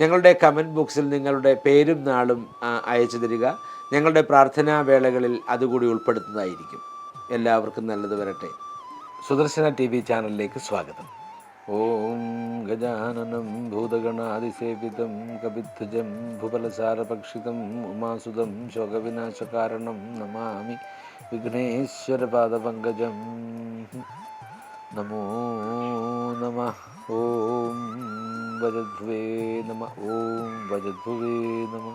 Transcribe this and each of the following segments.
ഞങ്ങളുടെ കമന്റ് ബോക്സിൽ നിങ്ങളുടെ പേരും നാളും അയച്ചു തരിക. ഞങ്ങളുടെ പ്രാർത്ഥനാ വേളകളിൽ അതുകൂടി ഉൾപ്പെടുത്തുന്നതായിരിക്കും. എല്ലാവർക്കും നല്ലത് വരട്ടെ. സുദർശന ടി വി ചാനലിലേക്ക് സ്വാഗതം. ഓം ഗജാനനം ഭൂതഗണാതിസേവിതം കപിധ്വജം ഭുബലസാരഭക്ഷിതം ഉമാസുതം ശോകവിനാശകാരണം നമാമി വിഘ്നേശ്വരപാദപങ്കജം. നമോ നമ. ഓം വജദ്ഭുവേ നമ ഓം വജദ്ഭുവേ നമ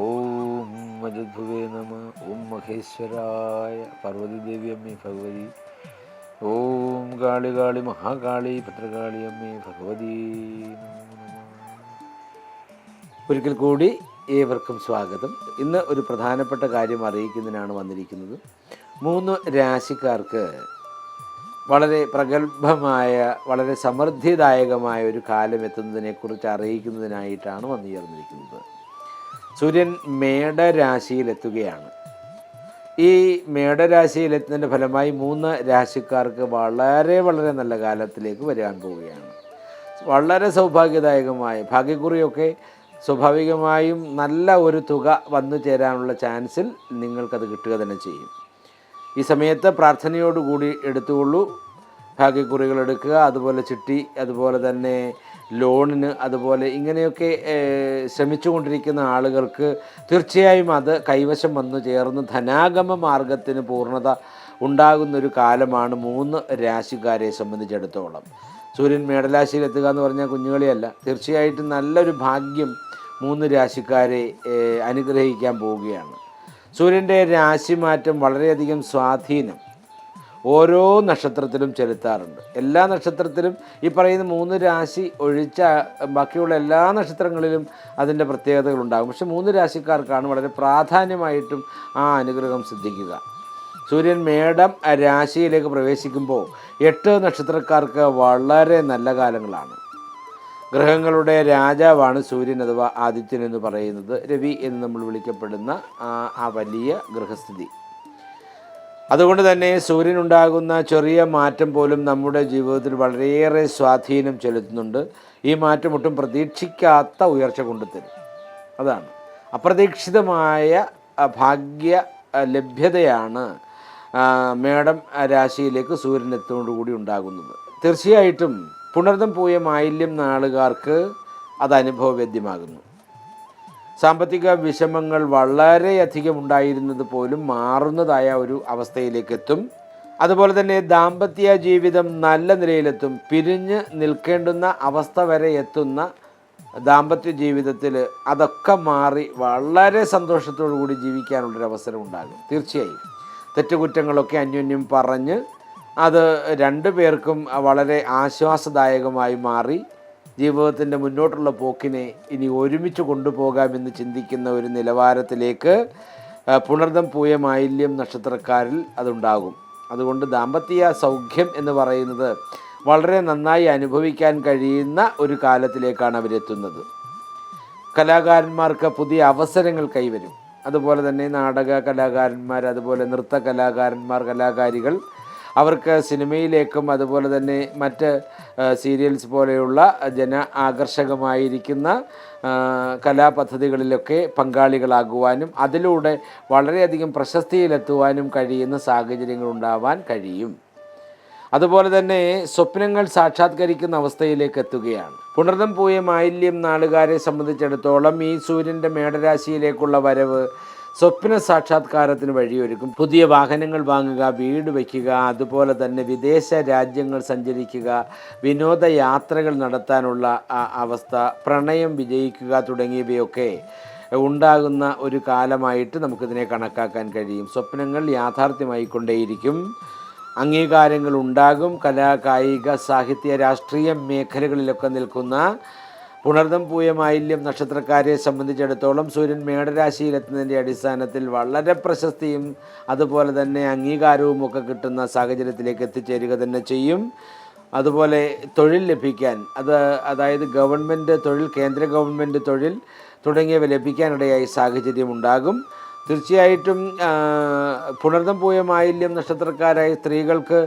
ഓം വജദ്ഭുവേ നമ ഓം മഹേശ്വരായ പാർവതീദേവി അമ്മേ ഭഗവതി ഓം കാളി കാളി മഹാകാളി ഭദ്രകാളി അമ്മേ ഭഗവതി ഒരിക്കൽ കൂടി ഏവർക്കും സ്വാഗതം. ഇന്ന് ഒരു പ്രധാനപ്പെട്ട കാര്യം അറിയിക്കുന്നതിനാണ് വന്നിരിക്കുന്നത്. മൂന്ന് രാശിക്കാർക്ക് വളരെ പ്രഗത്ഭമായ വളരെ സമൃദ്ധിദായകമായ ഒരു കാലം എത്തുന്നതിനെക്കുറിച്ച് അറിയിക്കുന്നതിനായിട്ടാണ് വന്നു ചേർന്നിരിക്കുന്നത് സൂര്യൻ മേടരാശിയിലെത്തുകയാണ്. ഈ മേടരാശിയിലെത്തുന്നതിന്റെ ഫലമായി മൂന്ന് രാശിക്കാർക്ക് വളരെ വളരെ നല്ല കാലത്തിലേക്ക് വരാൻ പോവുകയാണ്. വളരെ സൗഭാഗ്യദായകമായ ഭാഗ്യക്കുറിയൊക്കെ സ്വാഭാവികമായും നല്ല ഒരു തുക വന്നു ചേരാനുള്ള ചാൻസിൽ നിങ്ങൾക്കത് കിട്ടുക തന്നെ ചെയ്യും. ഈ സമയത്ത് പ്രാർത്ഥനയോടുകൂടി എടുത്തുകൊള്ളൂ. ഭാഗ്യക്കുറികൾ എടുക്കുക അതുപോലെ ചിട്ടി അതുപോലെ തന്നെ ലോണിന് അതുപോലെ ഇങ്ങനെയൊക്കെ ശ്രമിച്ചുകൊണ്ടിരിക്കുന്ന ആളുകൾക്ക് തീർച്ചയായും അത് കൈവശം വന്നു ചേർന്ന് ധനാഗമ മാർഗത്തിന് പൂർണത ഉണ്ടാകുന്നൊരു കാലമാണ് മൂന്ന് രാശിക്കാരെ സംബന്ധിച്ചിടത്തോളം. സൂര്യൻ മേടരാശിയിൽ എത്തുക എന്ന് പറഞ്ഞാൽ കുഞ്ഞുകളിയല്ല. തീർച്ചയായിട്ടും നല്ലൊരു ഭാഗ്യം മൂന്ന് രാശിക്കാരെ അനുഗ്രഹിക്കാൻ പോവുകയാണ്. സൂര്യന്റെ രാശിമാറ്റം വളരെയധികം സ്വാധീനം ഓരോ നക്ഷത്രത്തിലും ചെലുത്താറുണ്ട്. എല്ലാ നക്ഷത്രത്തിലും ഈ പറയുന്ന മൂന്ന് രാശി ഒഴിച്ച ബാക്കിയുള്ള എല്ലാ നക്ഷത്രങ്ങളിലും അതിന്റെ പ്രത്യേകതകൾ ഉണ്ടാകും പക്ഷെ മൂന്ന് രാശിക്കാർക്കാണ് വളരെ പ്രാധാന്യമായിട്ടും ആ അനുഗ്രഹം സിദ്ധിക്കുക. സൂര്യൻ മേടം രാശിയിലേക്ക് പ്രവേശിക്കുമ്പോൾ എട്ട് നക്ഷത്രക്കാർക്ക് വളരെ നല്ല കാലങ്ങളാണ്. ഗ്രഹങ്ങളുടെ രാജാവാണ് സൂര്യൻ അഥവാ ആദിത്യൻ എന്ന് പറയുന്നത്. രവി എന്ന് നമ്മൾ വിളിക്കപ്പെടുന്ന ആ വലിയ ഗ്രഹസ്ഥിതി. അതുകൊണ്ട് തന്നെ സൂര്യൻ ഉണ്ടാകുന്ന ചെറിയ മാറ്റം പോലും നമ്മുടെ ജീവിതത്തിൽ വളരെയേറെ സ്വാധീനം ചെലുത്തുന്നുണ്ട്. ഈ മാറ്റം ഒട്ടും പ്രതീക്ഷിക്കാത്ത ഉയർച്ച കൊണ്ടുതരും. അതാണ്. അപ്രതീക്ഷിതമായ ഭാഗ്യ ലഭ്യതയാണ് മേടം രാശിയിലേക്ക് സൂര്യൻ എത്തുന്നതോടുകൂടി ഉണ്ടാകുന്നത്. തീർച്ചയായിട്ടും പുണർദം പോയ മാലിന്യം നാളുകാർക്ക് അത് അനുഭവവേദ്യമാകുന്നു. സാമ്പത്തിക വിഷമങ്ങൾ വളരെയധികം ഉണ്ടായിരുന്നത് പോലും മാറുന്നതായ ഒരു അവസ്ഥയിലേക്ക് എത്തും അതുപോലെ തന്നെ ദാമ്പത്യ ജീവിതം നല്ല നിലയിലെത്തും. പിരിഞ്ഞ് നിൽക്കേണ്ടുന്ന അവസ്ഥ വരെ എത്തുന്ന ദാമ്പത്യ ജീവിതത്തിൽ അതൊക്കെ മാറി വളരെ സന്തോഷത്തോടു കൂടി ജീവിക്കാനുള്ളൊരു അവസരം ഉണ്ടാകും. തീർച്ചയായും. തെറ്റുകുറ്റങ്ങളൊക്കെ അന്യോന്യം പറഞ്ഞ് അത് രണ്ടു പേർക്കും വളരെ ആശ്വാസദായകമായി മാറി. ജീവിതത്തിന്റെ മുന്നോട്ടുള്ള പോക്കിനെ ഇനി ഒരുമിച്ച് കൊണ്ടുപോകാമെന്ന് ചിന്തിക്കുന്ന ഒരു നിലവാരത്തിലേക്ക് പുണർദം പൂയ മാലിന്യം നക്ഷത്രക്കാരിൽ അതുണ്ടാകും. അതുകൊണ്ട് ദാമ്പത്യ സൗഖ്യം എന്ന് പറയുന്നത് വളരെ നന്നായി അനുഭവിക്കാൻ കഴിയുന്ന ഒരു കാലത്തിലേക്കാണ് അവരെത്തുന്നത്. കലാകാരന്മാർക്ക് പുതിയ അവസരങ്ങൾ കൈവരും. അതുപോലെ തന്നെ നാടക കലാകാരന്മാർ അതുപോലെ നൃത്ത കലാകാരന്മാർ കലാകാരികൾ അവർക്ക് സിനിമയിലേക്കും അതുപോലെ തന്നെ മറ്റ് സീരിയൽസ് പോലെയുള്ള ജന ആകർഷകമായിരിക്കുന്ന കലാപദ്ധതികളിലൊക്കെ പങ്കാളികളാകുവാനും അതിലൂടെ വളരെയധികം പ്രശസ്തിയിലെത്തുവാനും കഴിയുന്ന സാഹചര്യങ്ങൾ ഉണ്ടാവാൻ കഴിയും. അതുപോലെ തന്നെ സ്വപ്നങ്ങൾ സാക്ഷാത്കരിക്കുന്ന അവസ്ഥയിലേക്ക് എത്തുകയാണ്. പുണർദം പൂയ മാലിന്യം നാളുകാരെ സംബന്ധിച്ചിടത്തോളം ഈ സൂര്യന്റെ മേടരാശിയിലേക്കുള്ള വരവ് സ്വപ്ന സാക്ഷാത്കാരത്തിന് വഴിയൊരുക്കും. പുതിയ വാഹനങ്ങൾ വാങ്ങുക വീട് വയ്ക്കുക അതുപോലെ തന്നെ വിദേശ രാജ്യങ്ങൾ സഞ്ചരിക്കുക വിനോദയാത്രകൾ നടത്താനുള്ള അവസ്ഥ പ്രണയം വിജയിക്കുക തുടങ്ങിയവയൊക്കെ ഉണ്ടാകുന്ന ഒരു കാലമായിട്ട് നമുക്കിതിനെ കണക്കാക്കാൻ കഴിയും. സ്വപ്നങ്ങൾ യാഥാർത്ഥ്യമായിക്കൊണ്ടേയിരിക്കും. അംഗീകാരങ്ങൾ ഉണ്ടാകും. കലാ കായിക സാഹിത്യ രാഷ്ട്രീയ മേഖലകളിലൊക്കെ നിൽക്കുന്ന പുണർദം പൂയമായില്യം നക്ഷത്രക്കാരെ സംബന്ധിച്ചിടത്തോളം സൂര്യൻ മേടരാശിയിലെത്തുന്നതിന്റെ അടിസ്ഥാനത്തിൽ വളരെ പ്രശസ്തിയും അതുപോലെ തന്നെ അംഗീകാരവും ഒക്കെ കിട്ടുന്ന സാഹചര്യത്തിലേക്ക് എത്തിച്ചേരുക തന്നെ ചെയ്യും. അതുപോലെ തൊഴിൽ ലഭിക്കാൻ അത് അതായത് ഗവൺമെന്റ് തൊഴിൽ കേന്ദ്ര ഗവൺമെന്റ് തൊഴിൽ തുടങ്ങിയവ ലഭിക്കാനിടയായി സാഹചര്യം ഉണ്ടാകും തീർച്ചയായിട്ടും പുണർദം പൂയ മാലിന്യം നക്ഷത്രക്കാരായ സ്ത്രീകൾക്ക്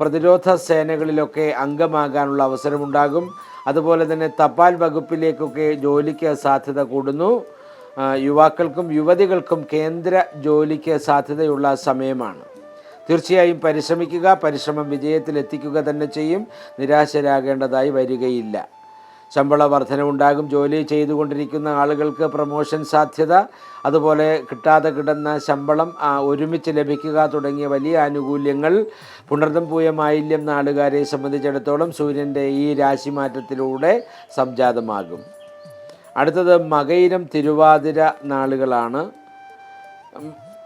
പ്രതിരോധ സേനകളിലൊക്കെ അംഗമാകാനുള്ള അവസരമുണ്ടാകും. അതുപോലെ തന്നെ തപാൽ വകുപ്പിലേക്കൊക്കെ ജോലിക്ക് സാധ്യത കൂടുന്നു. യുവാക്കൾക്കും യുവതികൾക്കും കേന്ദ്ര ജോലിക്ക് സാധ്യതയുള്ള സമയമാണ്. തീർച്ചയായും പരിശ്രമിക്കുക പരിശ്രമം വിജയത്തിലെത്തിക്കുക തന്നെ ചെയ്യും. നിരാശരാകേണ്ടതായി വരികയില്ല. ശമ്പള വർധനവുണ്ടാകും. ജോലി ചെയ്തുകൊണ്ടിരിക്കുന്ന ആളുകൾക്ക് പ്രമോഷൻ സാധ്യത അതുപോലെ കിട്ടാതെ കിടന്ന ശമ്പളം ഒരുമിച്ച് ലഭിക്കുക തുടങ്ങിയ വലിയ ആനുകൂല്യങ്ങൾ പുണർദം പൂയ മാലിന്യം നാടുകാരെ സംബന്ധിച്ചിടത്തോളം സൂര്യന്റെ ഈ രാശിമാറ്റത്തിലൂടെ സംജാതമാകും. അടുത്തത് മകയിരം തിരുവാതിര നാളുകളാണ്.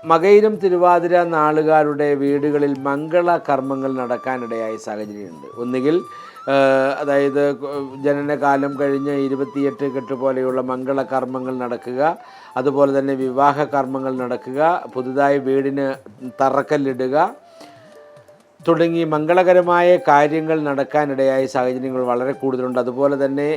ഉം, മകയിരം തിരുവാതിര നാളുകാരുടെ വീടുകളിൽ മംഗള കർമ്മങ്ങൾ നടക്കാനിടയായ സാഹചര്യമുണ്ട്. ഒന്നുകിൽ അതായത് ജനനകാലം കഴിഞ്ഞ് ഇരുപത്തിയെട്ട് കെട്ട് പോലെയുള്ള മംഗള കർമ്മങ്ങൾ നടക്കുക അതുപോലെ തന്നെ വിവാഹ കർമ്മങ്ങൾ നടക്കുക പുതുതായി വീടിന് തറക്കല്ലിടുക തുടങ്ങി മംഗളകരമായ കാര്യങ്ങൾ നടക്കാനിടയായ സാഹചര്യങ്ങൾ വളരെ കൂടുതലുണ്ട്. അതുപോലെ തന്നെ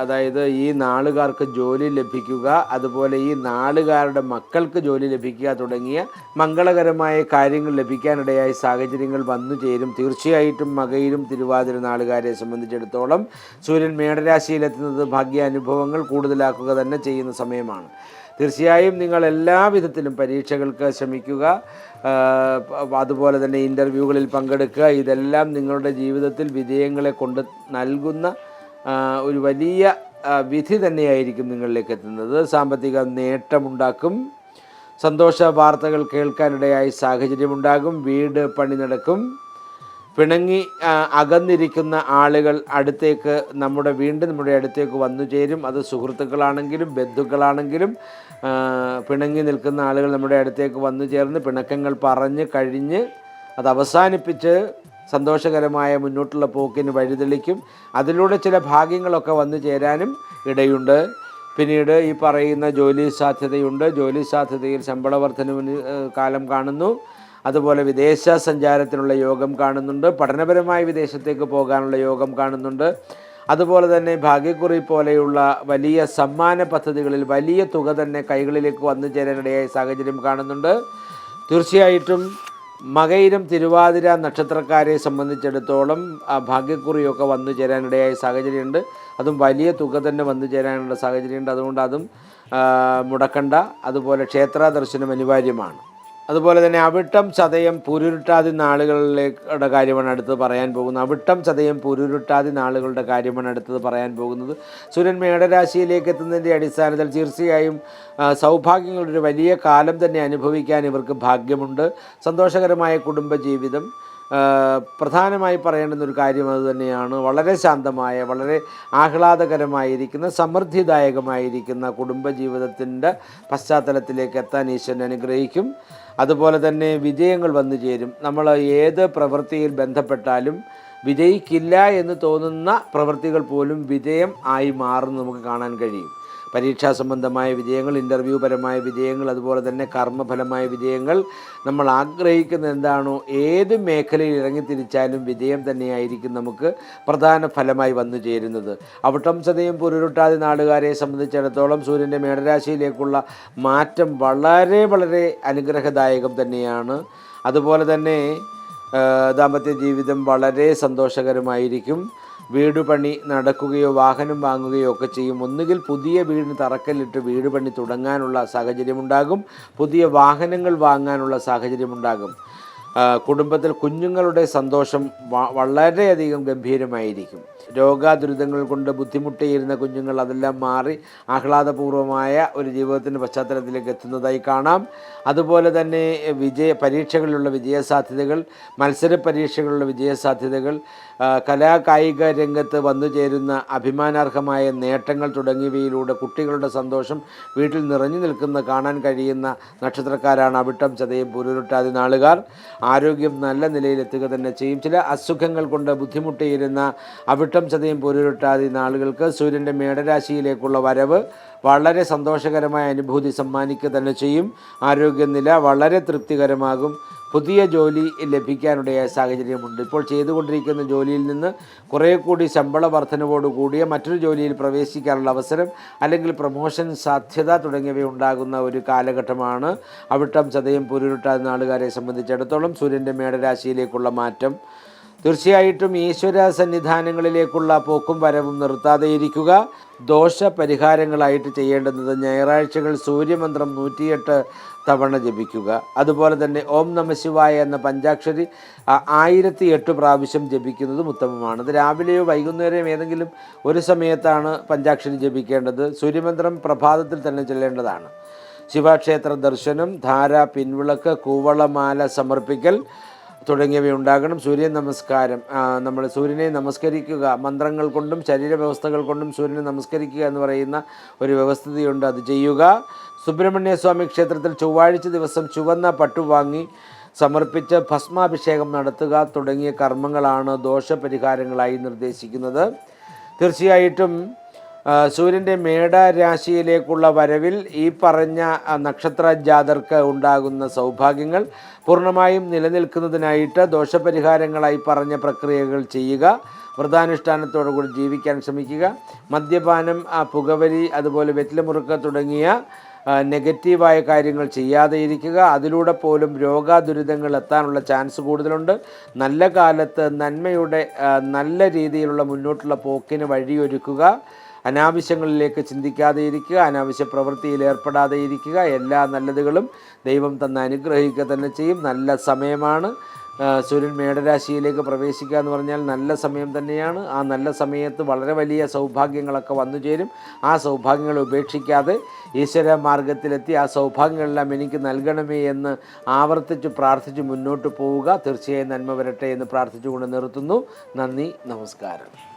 അതായത് ഈ നാളുകാർക്ക് ജോലി ലഭിക്കുക അതുപോലെ ഈ നാളുകാരുടെ മക്കൾക്ക് ജോലി ലഭിക്കുക തുടങ്ങിയ മംഗളകരമായ കാര്യങ്ങൾ ലഭിക്കാനിടയായ സാഹചര്യങ്ങൾ വന്നു ചേരും. തീർച്ചയായിട്ടും മകയിലും തിരുവാതിര നാളുകാരെ സംബന്ധിച്ചിടത്തോളം സൂര്യൻ മേടരാശിയിലെത്തുന്നത് ഭാഗ്യാനുഭവങ്ങൾ കൂടുതലാക്കുക തന്നെ ചെയ്യുന്ന സമയമാണ്. തീർച്ചയായും നിങ്ങൾ എല്ലാ വിധത്തിലും പരീക്ഷകൾക്ക് ശ്രമിക്കുക. അതുപോലെ തന്നെ ഇന്റർവ്യൂകളിൽ പങ്കെടുക്കുക. ഇതെല്ലാം നിങ്ങളുടെ ജീവിതത്തിൽ വിജയങ്ങളെ കൊണ്ട് നൽകുന്ന ഒരു വലിയ വിധി തന്നെയായിരിക്കും നിങ്ങളിലേക്ക് എത്തുന്നത്. സാമ്പത്തിക നേട്ടമുണ്ടാക്കും. സന്തോഷ വാർത്തകൾ കേൾക്കാനിടയായി സാഹചര്യമുണ്ടാകും. വീട് പണി നടക്കും. പിണങ്ങി അകന്നിരിക്കുന്ന ആളുകൾ അടുത്തേക്ക് നമ്മുടെ വീണ്ടും നമ്മുടെ അടുത്തേക്ക് വന്നു ചേരും. അത് സുഹൃത്തുക്കളാണെങ്കിലും ബന്ധുക്കളാണെങ്കിലും പിണങ്ങി നിൽക്കുന്ന ആളുകൾ നമ്മുടെ അടുത്തേക്ക് വന്നു ചേർന്ന് പിണക്കങ്ങൾ പറഞ്ഞ് കഴിഞ്ഞ് അത് അവസാനിപ്പിച്ച് സന്തോഷകരമായ മുന്നോട്ടുള്ള പോക്കിന് വഴിതെളിക്കും. അതിലൂടെ ചില ഭാഗ്യങ്ങളൊക്കെ വന്നു ചേരാനും ഇടയുണ്ട്. പിന്നീട് ഈ പറയുന്ന ജോലി സാധ്യതയുണ്ട്. ജോലി സാധ്യതയിൽ ശമ്പള വർധനവിന് കാലം കാണുന്നു. അതുപോലെ വിദേശ സഞ്ചാരത്തിനുള്ള യോഗം കാണുന്നുണ്ട്. പഠനപരമായി വിദേശത്തേക്ക് പോകാനുള്ള യോഗം കാണുന്നുണ്ട്. അതുപോലെ തന്നെ ഭാഗ്യക്കുറി പോലെയുള്ള വലിയ സമ്മാന പദ്ധതികളിൽ വലിയ തുക തന്നെ കൈകളിലേക്ക് വന്നു ചേരാനിടയായ സാഹചര്യം കാണുന്നുണ്ട്. തീർച്ചയായിട്ടും മകയിരം തിരുവാതിര നക്ഷത്രക്കാരെ സംബന്ധിച്ചിടത്തോളം ആ ഭാഗ്യക്കുറിയൊക്കെ വന്നു ചേരാനിടയായ സാഹചര്യമുണ്ട്. അതും വലിയ തുക തന്നെ വന്നു ചേരാനുള്ള സാഹചര്യമുണ്ട്. അതുകൊണ്ട് അതും മുടക്കണ്ട. അതുപോലെ ക്ഷേത്ര ദർശനം അനിവാര്യമാണ്. അതുപോലെ തന്നെ അവിട്ടം ചതയം പുരുരുട്ടാതി നാളുകളിലേക്കുടെ കാര്യമാണ് അടുത്തത് പറയാൻ പോകുന്നത്. അവിട്ടം ചതയം പുരുരുട്ടാതി നാളുകളുടെ കാര്യമാണ് അടുത്തത് പറയാൻ പോകുന്നത്. സൂര്യൻ മേടരാശിയിലേക്ക് എത്തുന്നതിന്റെ അടിസ്ഥാനത്തിൽ തീർച്ചയായും സൗഭാഗ്യങ്ങളുടെ ഒരു വലിയ കാലം തന്നെ അനുഭവിക്കാൻ ഇവർക്ക് ഭാഗ്യമുണ്ട്. സന്തോഷകരമായ കുടുംബജീവിതം പ്രധാനമായി പറയേണ്ടുന്ന ഒരു കാര്യം അതുതന്നെയാണ് വളരെ ശാന്തമായ വളരെ ആഹ്ലാദകരമായിരിക്കുന്ന സമൃദ്ധിദായകമായിരിക്കുന്ന കുടുംബജീവിതത്തിന്റെ പശ്ചാത്തലത്തിലേക്ക് എത്താൻ ഈശ്വരൻ അനുഗ്രഹിക്കും. അതുപോലെ തന്നെ വിജയങ്ങൾ വന്നു ചേരും. നമ്മൾ ഏത് പ്രവൃത്തിയിൽ ബന്ധപ്പെട്ടാലും വിജയിക്കില്ല എന്ന് തോന്നുന്ന പ്രവൃത്തികൾ പോലും വിജയം ആയി മാറും നമുക്ക് കാണാൻ കഴിയും. പരീക്ഷാ സംബന്ധമായ വിജയങ്ങൾ ഇന്റർവ്യൂ പരമായ വിജയങ്ങൾ അതുപോലെ തന്നെ കർമ്മഫലമായ വിജയങ്ങൾ നമ്മൾ ആഗ്രഹിക്കുന്ന എന്താണോ ഏത് മേഖലയിൽ ഇറങ്ങിത്തിരിച്ചാലും വിജയം തന്നെയായിരിക്കും നമുക്ക് പ്രധാന ഫലമായി വന്നു ചേരുന്നത്. അവിട്ടം സതയും പുരുരുട്ടാതി നാടുകാരെ സംബന്ധിച്ചിടത്തോളം സൂര്യന്റെ മേടരാശിയിലേക്കുള്ള മാറ്റം വളരെ വളരെ അനുഗ്രഹദായകം തന്നെയാണ്. അതുപോലെ തന്നെ ദാമ്പത്യ ജീവിതം വളരെ സന്തോഷകരമായിരിക്കും. വീട് പണി നടക്കുകയോ വാഹനം വാങ്ങുകയോ ഒക്കെ ചെയ്യും. ഒന്നുകിൽ പുതിയ വീടിന് തറക്കല്ലിട്ട് വീട് പണി തുടങ്ങാനുള്ള സാഹചര്യമുണ്ടാകും. പുതിയ വാഹനങ്ങൾ വാങ്ങാനുള്ള സാഹചര്യമുണ്ടാകും. കുടുംബത്തിൽ കുഞ്ഞുങ്ങളുടെ സന്തോഷം വളരെയധികം ഗംഭീരമായിരിക്കും. രോഗാദുരിതങ്ങൾ കൊണ്ട് ബുദ്ധിമുട്ടിയിരുന്ന കുഞ്ഞുങ്ങൾ അതെല്ലാം മാറി ആഹ്ലാദപൂർവമായ ഒരു ജീവിതത്തിന്റെ പശ്ചാത്തലത്തിലേക്ക് എത്തുന്നതായി കാണാം. അതുപോലെ തന്നെ വിജയ പരീക്ഷകളിലുള്ള വിജയസാധ്യതകൾ മത്സര പരീക്ഷകളിലുള്ള വിജയസാധ്യതകൾ കലാകായിക രംഗത്ത് വന്നു ചേരുന്ന അഭിമാനാർഹമായ നേട്ടങ്ങൾ തുടങ്ങിയവയിലൂടെ കുട്ടികളുടെ സന്തോഷം വീട്ടിൽ നിറഞ്ഞു നിൽക്കുന്ന കാണാൻ കഴിയുന്ന നക്ഷത്രക്കാരാണ് അവിട്ടം ചതയും പുരുരുട്ടാതി നാളുകാർ. ആരോഗ്യം നല്ല നിലയിലെത്തുക തന്നെ ചെയ്യും. ചില അസുഖങ്ങൾ കൊണ്ട് ബുദ്ധിമുട്ടിയിരുന്ന അവിട്ട അവിട്ടം ചതയും പൊരുരുട്ടാതി നാളുകൾക്ക് സൂര്യന്റെ മേടരാശിയിലേക്കുള്ള വരവ് വളരെ സന്തോഷകരമായ അനുഭൂതി സമ്മാനിക്കുക തന്നെ ചെയ്യും. ആരോഗ്യനില വളരെ തൃപ്തികരമാകും. പുതിയ ജോലി ലഭിക്കാനിടയായ സാഹചര്യമുണ്ട്. ഇപ്പോൾ ചെയ്തുകൊണ്ടിരിക്കുന്ന ജോലിയിൽ നിന്ന് കുറേ കൂടി ശമ്പള വർധനവോട് കൂടിയ മറ്റൊരു ജോലിയിൽ പ്രവേശിക്കാനുള്ള അവസരം അല്ലെങ്കിൽ പ്രൊമോഷൻ സാധ്യത തുടങ്ങിയവ ഉണ്ടാകുന്ന ഒരു കാലഘട്ടമാണ്. അവിട്ടം ചതയും പുരുരുട്ടാതി നാളുകാരെ സംബന്ധിച്ചിടത്തോളം സൂര്യന്റെ മേടരാശിയിലേക്കുള്ള മാറ്റം തീർച്ചയായിട്ടും ഈശ്വര സന്നിധാനങ്ങളിലേക്കുള്ള പോക്കും വരവും നിർത്താതെ ഇരിക്കുക ദോഷ പരിഹാരങ്ങളായിട്ട് ചെയ്യേണ്ടുന്നത് ഞായറാഴ്ചകൾ സൂര്യമന്ത്രം നൂറ്റിയെട്ട് തവണ ജപിക്കുക. അതുപോലെ തന്നെ ഓം നമ ശിവായ എന്ന പഞ്ചാക്ഷരി ആയിരത്തി എട്ട് പ്രാവശ്യം ജപിക്കുന്നതും ഉത്തമമാണ്. അത് രാവിലെയോ വൈകുന്നേരമോ ഏതെങ്കിലും ഒരു സമയത്താണ് പഞ്ചാക്ഷരി ജപിക്കേണ്ടത്. സൂര്യമന്ത്രം പ്രഭാതത്തിൽ തന്നെ ചെല്ലേണ്ടതാണ്. ശിവക്ഷേത്ര ദർശനം ധാര പിൻവിളക്ക് കൂവളമാല സമർപ്പിക്കൽ തുടങ്ങിയവ ഉണ്ടാകണം സൂര്യ നമസ്കാരം നമ്മൾ സൂര്യനെ നമസ്കരിക്കുക. മന്ത്രങ്ങൾ കൊണ്ടും ശരീരവ്യവസ്ഥകൾ കൊണ്ടും സൂര്യനെ നമസ്കരിക്കുക എന്ന് പറയുന്ന ഒരു വ്യവസ്ഥതയുണ്ട്. അത് ചെയ്യുക. സുബ്രഹ്മണ്യ സ്വാമി ക്ഷേത്രത്തിൽ ചൊവ്വാഴ്ച ദിവസം ചുവന്ന പട്ടു വാങ്ങി സമർപ്പിച്ച് ഭസ്മാഭിഷേകം നടത്തുക തുടങ്ങിയ കർമ്മങ്ങളാണ് ദോഷപരിഹാരങ്ങളായി നിർദ്ദേശിക്കുന്നത്. തീർച്ചയായിട്ടും സൂര്യന്റെ മേടരാശിയിലേക്കുള്ള വരവിൽ ഈ പറഞ്ഞ നക്ഷത്ര ജാതർക്ക് ഉണ്ടാകുന്ന സൗഭാഗ്യങ്ങൾ പൂർണമായും നിലനിൽക്കുന്നതിനായിട്ട് ദോഷപരിഹാരങ്ങളായി പറഞ്ഞ പ്രക്രിയകൾ ചെയ്യുക വ്രതാനുഷ്ഠാനത്തോടുകൂടി ജീവിക്കാൻ ശ്രമിക്കുക മദ്യപാനം പുകവലി അതുപോലെ വെറ്റിലമുറുക്ക് തുടങ്ങിയ നെഗറ്റീവായ കാര്യങ്ങൾ ചെയ്യാതെ ഇരിക്കുക. അതിലൂടെ പോലും രോഗാദുരിതങ്ങൾ എത്താനുള്ള ചാൻസ് കൂടുതലുണ്ട്. നല്ല കാലത്ത് നന്മയുടെ നല്ല രീതിയിലുള്ള മുന്നോട്ടുള്ള പോക്കിന് വഴിയൊരുക്കുക. അനാവശ്യങ്ങളിലേക്ക് ചിന്തിക്കാതെ ഇരിക്കുക അനാവശ്യ പ്രവൃത്തിയിൽ ഏർപ്പെടാതെ ഇരിക്കുക എല്ലാ നല്ലതുകളും ദൈവം തന്നെ അനുഗ്രഹിക്കുക തന്നെ ചെയ്യും. നല്ല സമയമാണ്. സൂര്യൻ മേടരാശിയിലേക്ക് പ്രവേശിക്കുക എന്ന് പറഞ്ഞാൽ നല്ല സമയം തന്നെയാണ്. ആ നല്ല സമയത്ത് വളരെ വലിയ സൗഭാഗ്യങ്ങളൊക്കെ വന്നു ചേരും. ആ സൗഭാഗ്യങ്ങൾ ഉപേക്ഷിക്കാതെ ഈശ്വര മാർഗത്തിലെത്തി ആ സൗഭാഗ്യങ്ങളെല്ലാം എനിക്ക് നൽകണമേ എന്ന് ആവർത്തിച്ച് പ്രാർത്ഥിച്ച് മുന്നോട്ട് പോവുക. തീർച്ചയായും നന്മ വരട്ടെ എന്ന് പ്രാർത്ഥിച്ചുകൊണ്ട് നിർത്തുന്നു. നന്ദി നമസ്കാരം.